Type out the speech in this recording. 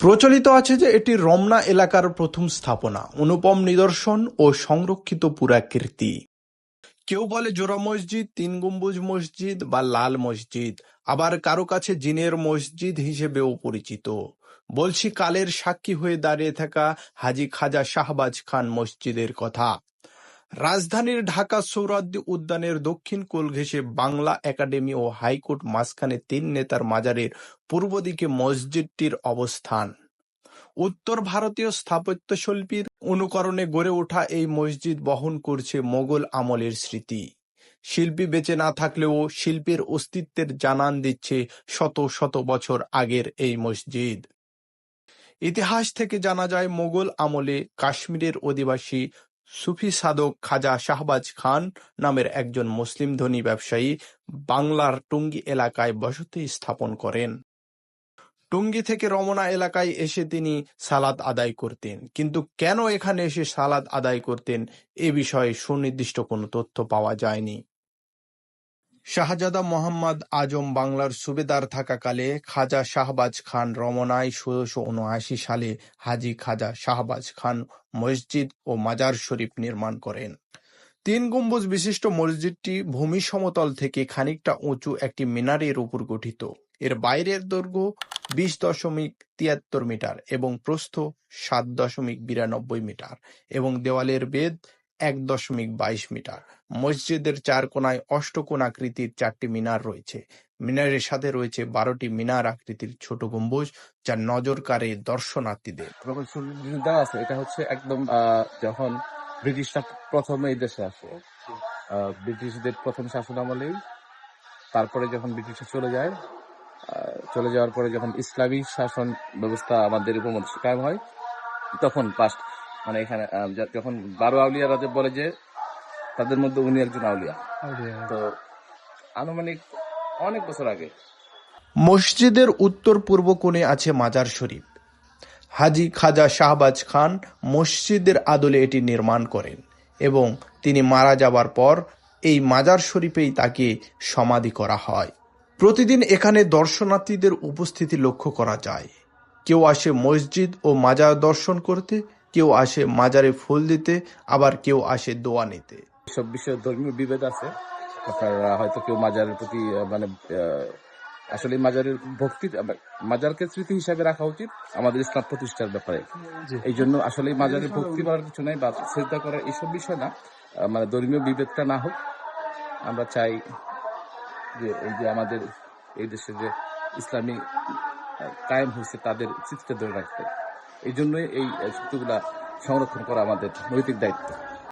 প্রচলিত আছে যে এটি রমনা এলাকার প্রথম স্থাপনা, অনুপম নিদর্শন ও সংরক্ষিত পুরাকীর্তি কেউ বলে জোড়া মসজিদ, তিন গম্বুজ মসজিদ বা লাল মসজিদ, আবার কারও কাছে জিনের মসজিদ হিসেবেও পরিচিত। বলছি কালের সাক্ষী হয়ে দাঁড়িয়ে থাকা হাজি খাজা শাহবাজ খান মসজিদের কথা। রাজধানীর ঢাকা সৌরাদ্দি উদ্যানের দক্ষিণ কোল ঘেঁষে বাংলা একাডেমি ও হাইকোর্ট মাঝখানে তিন নেতার মাজারের পূর্ব দিকে মসজিদটির অবস্থান। উত্তর ভারতীয় স্থাপত্যশিল্পীর অনুকরণে গড়ে ওঠা এই মসজিদ বহন করছে মোগল আমলের স্মৃতি। শিল্পী বেঁচে না থাকলেও শিল্পের অস্তিত্বের জানান দিচ্ছে শত শত বছর আগের এই মসজিদ। ইতিহাস থেকে জানা যায়, মোগল আমলে কাশ্মীরের অধিবাসী সুফি সাধক খাজা শাহবাজ খান নামের একজন মুসলিম ধনী ব্যবসায়ী বাংলার টুঙ্গি এলাকায় বসতি স্থাপন করেন। টুঙ্গী থেকে রমনা এলাকায় এসে তিনি সালাদ আদায় করতেন। কিন্তু কেন এখানে এসে সালাদ আদায় করতেন এ বিষয়ে সুনির্দিষ্ট কোনো তথ্য পাওয়া যায়নি। শাহজাদা মোহাম্মদ আজম বাংলার সুবেদার থাকাকালে খাজা শাহবাজ খান রমনায় ষোলশো উনআশি সালে হাজি খাজা শাহবাজ খান মসজিদ ও মাজার শরীফ নির্মাণ করেন। তিন গম্বুজ বিশিষ্ট মসজিদটি ভূমি সমতল থেকে খানিকটা উঁচু একটি মিনারের উপর গঠিত। এর বাইরের দৈর্ঘ্য বিশ দশমিক তিয়াত্তর মিটার এবং প্রস্থ সাত দশমিক বিরানব্বই মিটার এবং দেওয়ালের বেদ এক দশমিক বাইশ মিটার। মসজিদের চার কোনায় অষ্টকোণাকৃতির চারটি মিনার রয়েছে। মিনারের সাথে রয়েছে বারোটি মিনার আকৃতির ছোট গম্বুজ যা নজর কাড়ে দর্শনার্থীদের। আছে, এটা হচ্ছে একদম যখন ব্রিটিশরা প্রথমে এই দেশে আসে ব্রিটিশদের প্রথম শাসন আমলেই তারপরে যখন ব্রিটিশরা চলে যায় চলে যাওয়ার পরে যখন ইসলামী শাসন ব্যবস্থা আমাদের উপর কায়েম হয়, তখন পাস্ট মানে এখানে যখন বারো আউলিয়া যে বলে যে তাদের মধ্যে উনি একজন আউলিয়া। তো আনুমানিক অনেক বছর আগে। মসজিদের উত্তর পূর্ব কোণে আছে মাজার শরীফ। হাজি খাজা শাহবাজ খান মসজিদের আদলে এটি নির্মাণ করেন এবং তিনি মারা যাবার পর এই মাজার শরীফেই তাকে সমাধি করা হয়। প্রতিদিন এখানে দর্শনার্থীদের উপস্থিতি লক্ষ্য করা যায়। কেউ আসে মসজিদ ও মাজার দর্শন করতে কেউ আসে মাজারে ফুল দিতে আবার কেউ আসে দোয়া নিতে। সব বিষয়ে ধর্মীয় বিভেদ আছে। আপনার হয়তো কেউ মাজারের প্রতি মানে আসলে মাজারের ভক্তি মাজারকে স্মৃতি হিসাবে রাখা উচিত আমাদের ইসলাম প্রতিষ্ঠার ব্যাপারে। এই জন্য আসলে মাজারের ভক্তি করার কিছু নাই বা শ্রদ্ধা করার এইসব বিষয় না। মানে ধর্মীয় বিভেদটা না হোক আমরা চাই যে এই যে আমাদের এই দেশে যে ইসলামী কায়েম হয়েছে তাদের স্মৃতিটা ধরে রাখতে। এই জন্যই এই সূত্রগুলা সংরক্ষণ করা আমাদের নৈতিক দায়িত্ব।